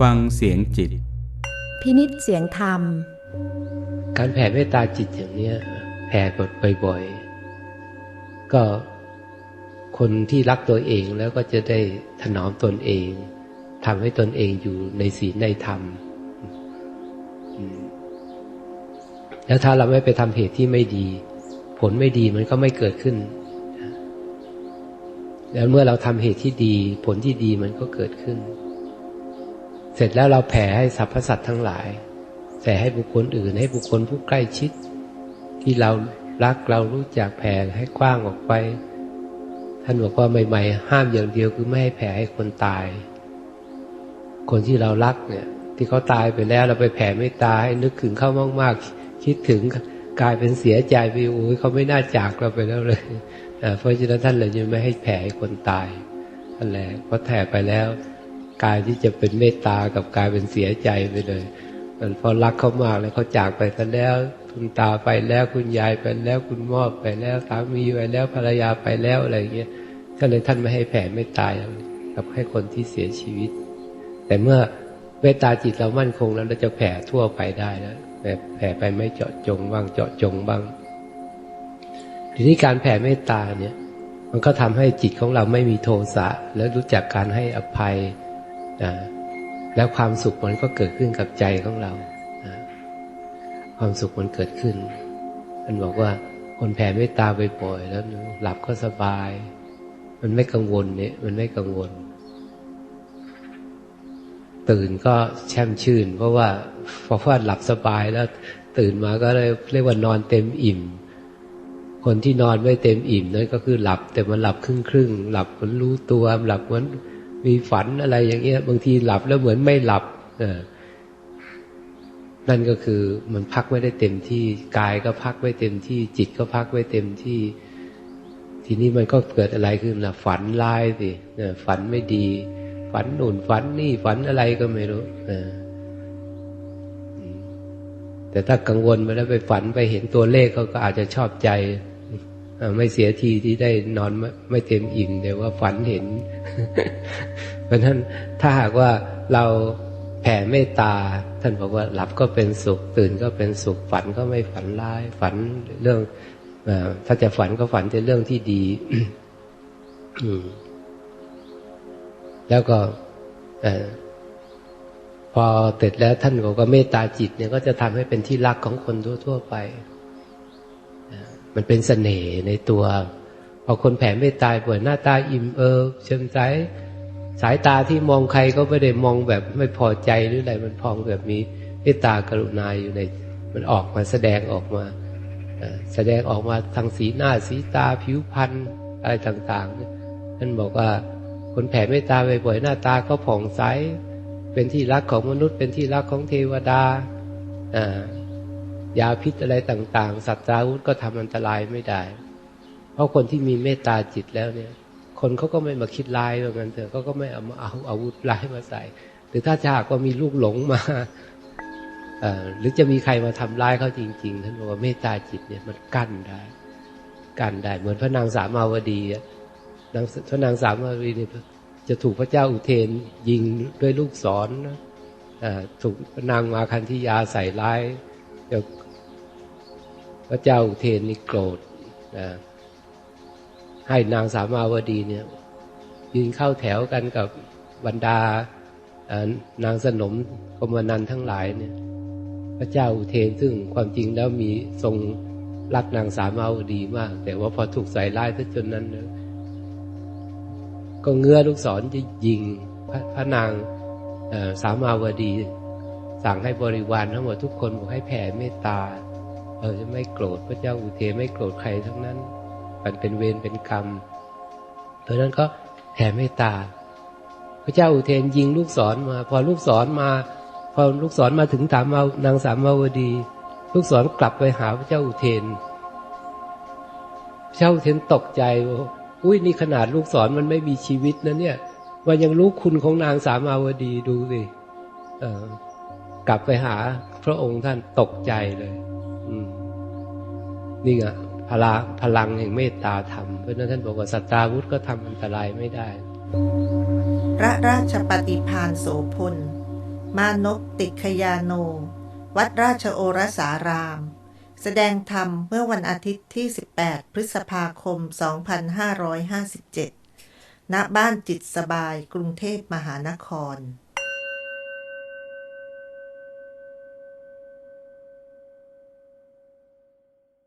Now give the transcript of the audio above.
ฟังเสียงจิต พินิษเสียงธรรม การแผ่เมตตาจิตอย่างเนี้ยแผ่บทบ่อยๆ ก็คนที่รักตัวเองแล้วก็จะได้ถนอมตนเองทำให้ตนเองอยู่ในศีลในธรรมอืมแล้วถ้าเราไม่ไปทำเหตุที่ไม่ดี ผลไม่ดีมันก็ไม่เกิดขึ้น แล้วเมื่อเราทำเหตุที่ดี ผลที่ดีมันก็เกิดขึ้น เสร็จแล้วเราแผ่ให้สรรพสัตว์ทั้งหลายแผ่ให้บุคคลอื่น ให้บุคคลผู้ใกล้ชิด ที่เรารักเรารู้จักแผ่ให้กว้างออกไป ท่านบอกว่าใหม่ ๆ ห้ามอย่างเดียวคือไม่ให้แผ่ให้คนตาย คนที่เรารักเนี่ย ที่เขาตายไปแล้วเราไปแผ่ไม่ตายนึกถึงเขามากๆ คิดถึงกลายเป็นเสียใจไปโอ้ยเขาไม่น่าจากเราไปแล้วเลยเพราะฉะนั้นท่านเลยยังไม่ให้แผ่ให้คนตายนั่นแหละเพราะแผ่ไปแล้ว กายที่จะเป็นเมตตากับกลายเป็นเสียใจไปเลยมันพอรักเขามากแล้วเขาจากไปซะแล้วคุณตาไปแล้วคุณยายไปแล้วคุณมอบไปแล้วสามีไปแล้วภรรยาไปแล้วอะไรเงี้ยท่านเลยท่านไม่ให้แผ่เมตตากับให้คนที่เสียชีวิต แต่เมื่อเมตตาจิตเรามั่นคงแล้วเราจะแผ่ทั่วไปได้แล้วแต่แผ่ไปไม่เจาะจงบ้างเจาะจงบ้างทีนี้การแผ่เมตตาเนี่ย มันก็ทำให้จิตของเราไม่มีโทสะและรู้จักการให้อภัย แล้วความสุขมันก็เกิดขึ้นกับใจของเรา ความสุขมันเกิดขึ้น มันบอกว่าคนแผ่เมตตาบ่อยๆแล้วหลับก็สบาย มันไม่กังวลเนี่ย มันไม่กังวล ตื่นก็แช่มชื่น เพราะว่าเพราะว่าหลับสบายแล้ว ตื่นมาก็เลยเรียกว่านอนเต็มอิ่ม คนที่นอนไม่เต็มอิ่มนั่นก็คือหลับ แต่มันหลับครึ่งครึ่งๆหลับเหมือนรู้ตัวหลับเหมือน มีฝันอะไรอย่างเงี้ย บางทีหลับแล้วเหมือนไม่หลับนั่นก็คือมันพักไม่ได้เต็มที่กายก็พักไม่เต็มที่ จิตก็พักไม่เต็มที่ ทีนี้มันก็เกิดอะไรขึ้นล่ะ ฝันร้ายสิฝันไม่ดี ฝันนู่นฝันนี่ฝันอะไรก็ไม่รู้แต่ถ้ากังวลไปแล้วไปฝันไปเห็นตัวเลขเขาก็อาจจะชอบใจ ไม่เสียทีที่ได้นอนไม่ไมเต็มอิ่มแต่ว่าฝันเห็น เพราะฉะนั้นถ้าหากว่าเราแผ่เมตตา ท่านบอกว่าหลับก็เป็นสุข ตื่นก็เป็นสุข ฝันก็ไม่ฝันร้าย ฝันเรื่องอถ้าจะฝันก็ฝันแต่เรื่องที่ดีแล้วก็พอเสร็จแล้วท่านบอกว่าเมตตาจิตเนี่ยก็จะทำให้เป็นที่รักของคนทั่วๆไป มันเป็นเสน่ห์ในตัว พอคนแผ่เมตตาบ่อยหน้าตาอิ่มเอิบเชิมใสสายตาที่มองใครก็ไม่ได้มองแบบไม่พอใจหรืออะไรมันพองแบบมีเมตตากรุณาอยู่ใน มันออกมาแสดงออกมาแสดงออกมาทางสีหน้าสีตาผิวพรรณอะไรต่างๆนี่ยท่านบอกว่าคนแผ่เมตตาบ่อยๆหน้าตาก็ผ่องใสเป็นที่รักของมนุษย์ เป็นที่รักของเทวดาอ่า ยาพิษอะไรต่าง ๆ สัตว์ราวุธก็ทำอันตรายไม่ได้ เพราะคนที่มีเมตตาจิตแล้วเนี่ย คนเขาก็ไม่มาคิดร้ายเหมือนกันเถอะเขาก็ไม่เอามาเอาอาวุธร้ายมาใส่ หรือถ้าจะหากว่ามีลูกหลงมาหรือจะมีใครมาทำร้ายเขาจริง ๆ ท่านบอกว่าเมตตาจิตเนี่ยมันกั้นได้ กั้นได้ เหมือนพระนางสามาวดีนางพระนางสามวรีเนี่ยจะถูกพระเจ้าอุเทนยิงด้วยลูกศรถูกพระนางมาคันธิยาใส่ร้ายเดี๋ยว พระเจ้าอุเทนนี่โกรธนะให้นางสามาวดีเนี่ยยืนเข้าแถวกันกับบรรดานางสนมกรมนันทั้งหลายเนี่ย พระเจ้าอุเทนซึ่งความจริงแล้วมีทรงรักนางสามาวดีมาก แต่ว่าพอถูกใส่ร้ายซะจนนั้นเนี่ยก็เงื้อลูกศรจะยิงพระพระนางสามาวดี สั่งให้บริวารทั้งหมดทุกคนบอกให้แผ่เมตตา เออจะไม่โกรธพระเจ้าอุเทนไม่โกรธใครทั้งนั้น มันเป็นเวรเป็นกรรมเพราะนั้นก็แผ่เมตตา พระเจ้าอุเทนยิงลูกศรมา พอลูกศรมา พอลูกศรมาถึงสามเมานางสามาวดี ลูกศรกลับไปหาพระเจ้าอุเทนพระเจ้าอุเทนตกใจว่าอุ้ยนี่ขนาดลูกศรมันไม่มีชีวิตนะเนี่ยมันยังรู้คุณของนางสามาวดีดูสิกลับไปหาพระองค์ท่านตกใจเลย นี่ไงพลังพลังแห่งเมตตาธรรมเพราะนั้นท่านบอกว่าสัตตาวุธก็ทำอันตรายไม่ได้ พระราชปฏิพานโสพล มานพติขยาโน วัดราชโอรสาราม แสดงธรรมเมื่อวันอาทิตย์ที่ 18 พฤษภาคม 2557 ณบ้านจิตสบายกรุงเทพมหานคร